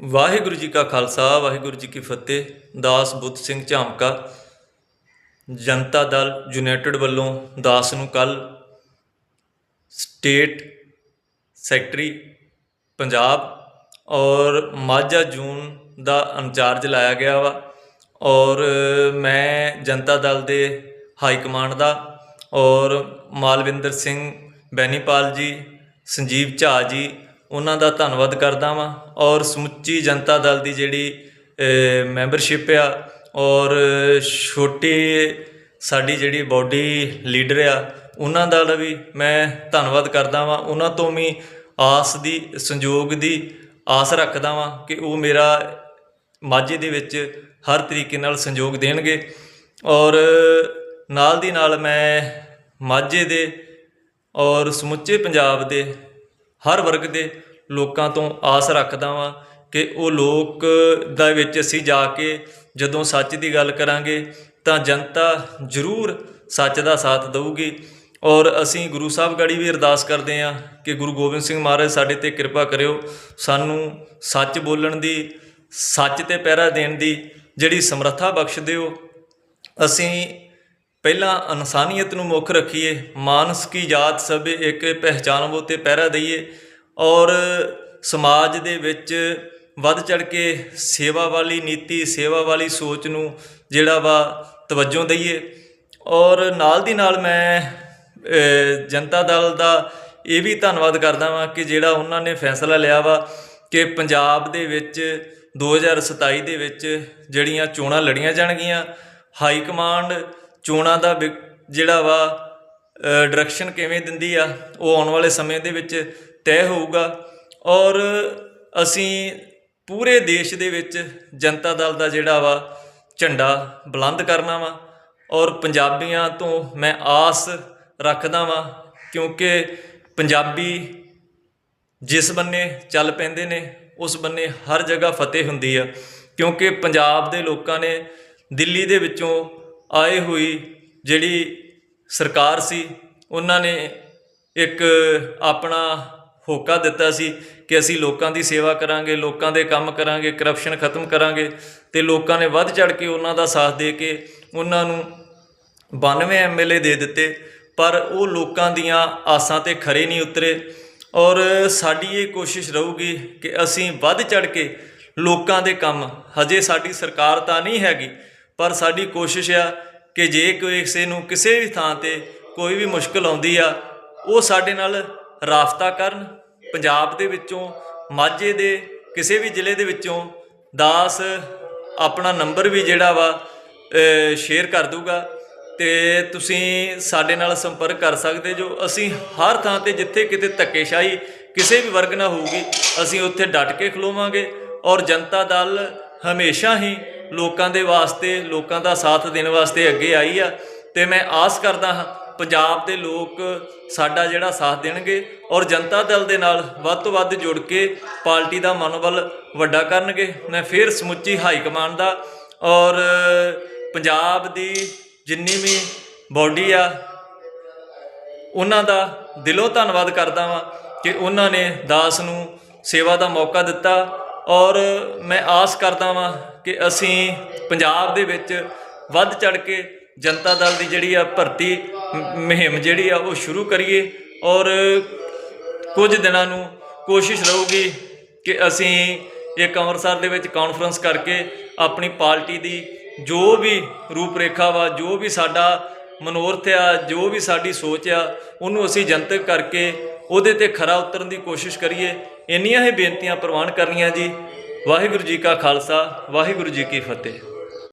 ਵਾਹਿਗੁਰੂ ਜੀ ਕਾ ਖਾਲਸਾ, ਵਾਹਿਗੁਰੂ ਜੀ ਕੀ ਫਤਿਹ। ਦਾਸ ਬੁੱਧ ਸਿੰਘ ਝਾਮਕਾ, ਜਨਤਾ ਦਲ ਯੂਨਾਈਟਿਡ ਵੱਲੋਂ ਦਾਸ ਨੂੰ ਕੱਲ ਸਟੇਟ ਸੈਕਟਰੀ ਪੰਜਾਬ ਔਰ ਮਾਝਾ ਜੂਨ ਦਾ ਇੰਚਾਰਜ ਲਾਇਆ ਗਿਆ ਵਾ ਔਰ ਮੈਂ ਜਨਤਾ ਦਲ ਦੇ ਹਾਈ ਕਮਾਂਡ ਦਾ ਔਰ ਮਾਲਵਿੰਦਰ ਸਿੰਘ ਬੈਨੀਪਾਲ ਜੀ, ਸੰਜੀਵ ਝਾ ਜੀ ਉਹਨਾਂ ਦਾ ਧੰਨਵਾਦ ਕਰਦਾ ਵਾਂ ਔਰ ਸਮੁੱਚੀ ਜਨਤਾ ਦਲ ਦੀ ਜਿਹੜੀ ਮੈਂਬਰਸ਼ਿਪ ਆ ਔਰ ਛੋਟੇ ਸਾਡੀ ਜਿਹੜੀ ਬਾਡੀ ਲੀਡਰ ਆ, ਉਹਨਾਂ ਦਾ ਵੀ ਮੈਂ ਧੰਨਵਾਦ ਕਰਦਾ ਵਾਂ। ਉਹਨਾਂ ਤੋਂ ਵੀ ਆਸ ਦੀ ਸੰਯੋਗ ਦੀ ਆਸ ਰੱਖਦਾ ਵਾਂ ਕਿ ਉਹ ਮੇਰਾ ਮਾਝੇ ਦੇ ਵਿੱਚ ਹਰ ਤਰੀਕੇ ਨਾਲ ਸੰਯੋਗ ਦੇਣਗੇ ਔਰ ਨਾਲ ਦੀ ਨਾਲ ਮੈਂ ਮਾਝੇ ਦੇ ਔਰ ਸਮੁੱਚੇ ਪੰਜਾਬ ਦੇ ਹਰ ਵਰਗ ਦੇ ਲੋਕਾਂ ਤੋਂ ਆਸ ਰੱਖਦਾ ਵਾਂ ਕਿ ਉਹ ਲੋਕ ਦਾ ਵਿੱਚ ਅਸੀਂ ਜਾ ਕੇ ਜਦੋਂ ਸੱਚ ਦੀ ਗੱਲ ਕਰਾਂਗੇ ਤਾਂ ਜਨਤਾ ਜ਼ਰੂਰ ਸੱਚ ਦਾ ਸਾਥ ਦੇਊਗੀ। ਔਰ ਅਸੀਂ ਗੁਰੂ ਸਾਹਿਬ ਗੜੀ ਵੀ ਅਰਦਾਸ ਕਰਦੇ ਹਾਂ ਕਿ ਗੁਰੂ ਗੋਬਿੰਦ ਸਿੰਘ ਮਹਾਰਾਜ ਸਾਡੇ ਤੇ ਕਿਰਪਾ ਕਰਿਓ, ਸਾਨੂੰ ਸੱਚ ਬੋਲਣ ਦੀ, ਸੱਚ ਤੇ ਪਹਿਰਾ ਦੇਣ ਦੀ ਜਿਹੜੀ ਸਮਰੱਥਾ ਬਖਸ਼ ਦਿਓ ਅਸੀਂ ਪਹਿਲਾਂ ਇਨਸਾਨੀਅਤ ਨੂੰ ਮੁੱਖ ਰੱਖੀਏ, ਮਾਨਸ ਕੀ ਜਾਤ ਸਭੇ ਇੱਕ ਪਹਿਚਾਨਵੋ ਤੇ ਪਹਿਰਾ ਦਈਏ ਔਰ ਸਮਾਜ ਦੇ ਵਿੱਚ ਵੱਧ ਚੜ ਕੇ ਸੇਵਾ ਵਾਲੀ ਨੀਤੀ, ਸੇਵਾ ਵਾਲੀ ਸੋਚ ਨੂੰ ਜਿਹੜਾ ਵਾ ਤਵੱਜੋ ਦਈਏ ਔਰ ਨਾਲ ਦੀ ਨਾਲ ਮੈਂ ਜਨਤਾ ਦਲ ਦਾ ਇਹ ਵੀ ਧੰਨਵਾਦ ਕਰਦਾ ਵਾਂ ਕਿ ਜਿਹੜਾ ਉਹਨਾਂ ਨੇ ਫੈਸਲਾ ਲਿਆ ਵਾ ਕਿ ਪੰਜਾਬ ਦੇ ਵਿੱਚ 2027 ਦੇ ਵਿੱਚ ਜਿਹੜੀਆਂ ਚੋਣਾਂ ਲੜੀਆਂ ਜਾਣਗੀਆਂ, ਹਾਈ ਕਮਾਂਡ ਚੋਣਾਂ ਦਾ ਵਿ- ਜਿਹੜਾ ਵਾ ਡਾਇਰੈਕਸ਼ਨ ਕਿਵੇਂ ਦਿੰਦੀ ਆ, ਉਹ ਆਉਣ ਵਾਲੇ ਸਮੇਂ ਦੇ ਵਿੱਚ ਤੈਅ ਹੋਊਗਾ। ਔਰ ਅਸੀਂ ਪੂਰੇ ਦੇਸ਼ ਦੇ ਵਿੱਚ ਜਨਤਾ ਦਲ ਦਾ ਜਿਹੜਾ ਵਾ, ਝੰਡਾ ਬੁਲੰਦ ਕਰਨਾ ਵਾ। ਔਰ ਪੰਜਾਬੀਆਂ ਤੋਂ ਮੈਂ ਆਸ ਰੱਖਦਾ ਵਾਂ, ਕਿਉਂਕਿ ਪੰਜਾਬੀ ਜਿਸ ਬੰਨੇ ਚੱਲ ਪੈਂਦੇ ਨੇ, ਉਸ ਬੰਨੇ ਹਰ ਜਗ੍ਹਾ ਫਤਿਹ ਹੁੰਦੀ ਆ। ਕਿਉਂਕਿ ਪੰਜਾਬ ਦੇ ਲੋਕਾਂ ਨੇ ਦਿੱਲੀ ਦੇ ਵਿੱਚੋਂ ਆਏ ਹੋਈ ਜਿਹੜੀ ਸਰਕਾਰ ਸੀ, ਉਹਨਾਂ ਨੇ ਇੱਕ ਆਪਣਾ ਹੋਕਾ ਦਿੱਤਾ ਸੀ ਕਿ ਅਸੀਂ ਲੋਕਾਂ ਦੀ ਸੇਵਾ ਕਰਾਂਗੇ, ਲੋਕਾਂ ਦੇ ਕੰਮ ਕਰਾਂਗੇ ਕਰਪਸ਼ਨ ਖਤਮ ਕਰਾਂਗੇ ਤੇ ਲੋਕਾਂ ਨੇ ਵੱਧ ਚੜ ਕੇ ਉਹਨਾਂ ਦਾ ਸਾਥ ਦੇ ਕੇ ਉਹਨਾਂ ਨੂੰ 92 ਐਮਐਲਏ ਦੇ ਦਿੱਤੇ, ਪਰ ਉਹ ਲੋਕਾਂ ਦੀਆਂ ਆਸਾਂ ਤੇ ਖਰੇ ਨਹੀਂ ਉਤਰੇ ਔਰ ਸਾਡੀ ਇਹ ਕੋਸ਼ਿਸ਼ ਰਹੂਗੀ ਕਿ ਅਸੀਂ ਵੱਧ ਚੜ ਕੇ ਲੋਕਾਂ ਦੇ ਕੰਮ, ਹਜੇ ਸਾਡੀ ਸਰਕਾਰ ਤਾਂ ਨਹੀਂ ਹੈਗੀ ਪਰ ਸਾਡੀ ਕੋਸ਼ਿਸ਼ ਆ ਕਿ ਜੇ ਕੋਈ ਕਿਸੇ ਨੂੰ ਕਿਸੇ ਵੀ ਥਾਂ ਤੇ ਕੋਈ ਵੀ ਮੁਸ਼ਕਲ ਆਉਂਦੀ ਆ, ਉਹ ਸਾਡੇ ਨਾਲ ਰਾਫਤਾ ਕਰਨ, ਪੰਜਾਬ ਦੇ ਵਿੱਚੋਂ, ਮਾਝੇ ਦੇ, ਕਿਸੇ ਵੀ ਜ਼ਿਲ੍ਹੇ ਦੇ ਵਿੱਚੋਂ, ਦਾਸ ਆਪਣਾ ਨੰਬਰ ਵੀ ਜਿਹੜਾ ਵਾ ਸ਼ੇਅਰ ਕਰ ਦੂਗਾ ਤੇ ਤੁਸੀਂ ਸਾਡੇ ਨਾਲ ਸੰਪਰਕ ਕਰ ਸਕਦੇ ਜੋ ਅਸੀਂ ਹਰ ਥਾਂ ਤੇ ਜਿੱਥੇ ਕਿਤੇ ਧੱਕੇਸ਼ਾਹੀ ਕਿਸੇ ਵੀ ਵਰਗ ਨਾਲ ਹੋਊਗੀ, ਅਸੀਂ ਉੱਥੇ ਡਟ ਕੇ ਖਲੋਵਾਂਗੇ ਔਰ ਜਨਤਾ ਦਲ ਹਮੇਸ਼ਾ ਹੀ ਲੋਕਾਂ ਦੇ ਵਾਸਤੇ, ਲੋਕਾਂ ਦਾ ਸਾਥ ਦੇਣ ਵਾਸਤੇ ਅੱਗੇ ਆਈ ਆ। ਤੇ ਮੈਂ ਆਸ ਕਰਦਾ ਹਾਂ, ਪੰਜਾਬ ਦੇ ਲੋਕ ਸਾਡਾ ਜਿਹੜਾ ਸਾਥ ਦੇਣਗੇ ਔਰ ਜਨਤਾ ਦਲ ਦੇ ਨਾਲ ਵੱਧ ਤੋਂ ਵੱਧ ਜੁੜ ਕੇ ਪਾਰਟੀ ਦਾ ਮਨੋਬਲ ਵੱਡਾ ਕਰਨਗੇ। ਮੈਂ ਫਿਰ ਸਮੁੱਚੀ ਹਾਈ ਕਮਾਂਡ ਦਾ ਔਰ ਪੰਜਾਬ ਦੀ ਜਿੰਨੀ ਵੀ ਬਾਡੀ ਆ, ਉਹਨਾਂ ਦਾ ਦਿਲੋਂ ਧੰਨਵਾਦ ਕਰਦਾ ਵਾਂ ਕਿ ਉਹਨਾਂ ਨੇ ਦਾਸ ਨੂੰ ਸੇਵਾ ਦਾ ਮੌਕਾ ਦਿੱਤਾ ਔਰ ਮੈਂ ਆਸ ਕਰਦਾ ਵਾਂ ਕਿ ਅਸੀਂ ਪੰਜਾਬ ਦੇ ਵਿੱਚ ਵੱਧ ਚੜ ਕੇ ਜਨਤਾ ਦਲ ਦੀ ਜਿਹੜੀ ਆ ਭਰਤੀ ਮੁਹਿੰਮ ਜਿਹੜੀ ਆ ਉਹ ਸ਼ੁਰੂ ਕਰੀਏ ਔਰ ਕੁਝ ਦਿਨਾਂ ਨੂੰ ਕੋਸ਼ਿਸ਼ ਰਹੂਗੀ ਕਿ ਅਸੀਂ ਇੱਕ ਅੰਮ੍ਰਿਤਸਰ ਦੇ ਵਿੱਚ ਕਾਨਫਰੰਸ ਕਰਕੇ ਆਪਣੀ ਪਾਰਟੀ ਦੀ ਜੋ ਵੀ ਰੂਪਰੇਖਾ ਵਾ, ਜੋ ਵੀ ਸਾਡਾ ਮਨੋਰਥ ਆ, ਜੋ ਵੀ ਸਾਡੀ ਸੋਚ ਆ, ਉਹਨੂੰ ਅਸੀਂ ਜਨਤਕ ਕਰਕੇ ਉਹਦੇ ਤੇ ਖਰਾ ਉਤਰਨ ਦੀ ਕੋਸ਼ਿਸ਼ ਕਰੀਏ। ਇੰਨੀਆਂ ਹੀ ਬੇਨਤੀਆਂ ਪ੍ਰਵਾਨ ਕਰਨੀਆਂ ਜੀ। ਵਾਹਿਗੁਰੂ ਜੀ ਕਾ ਖਾਲਸਾ, ਵਾਹਿਗੁਰੂ ਜੀ ਕੀ ਫਤਿਹ।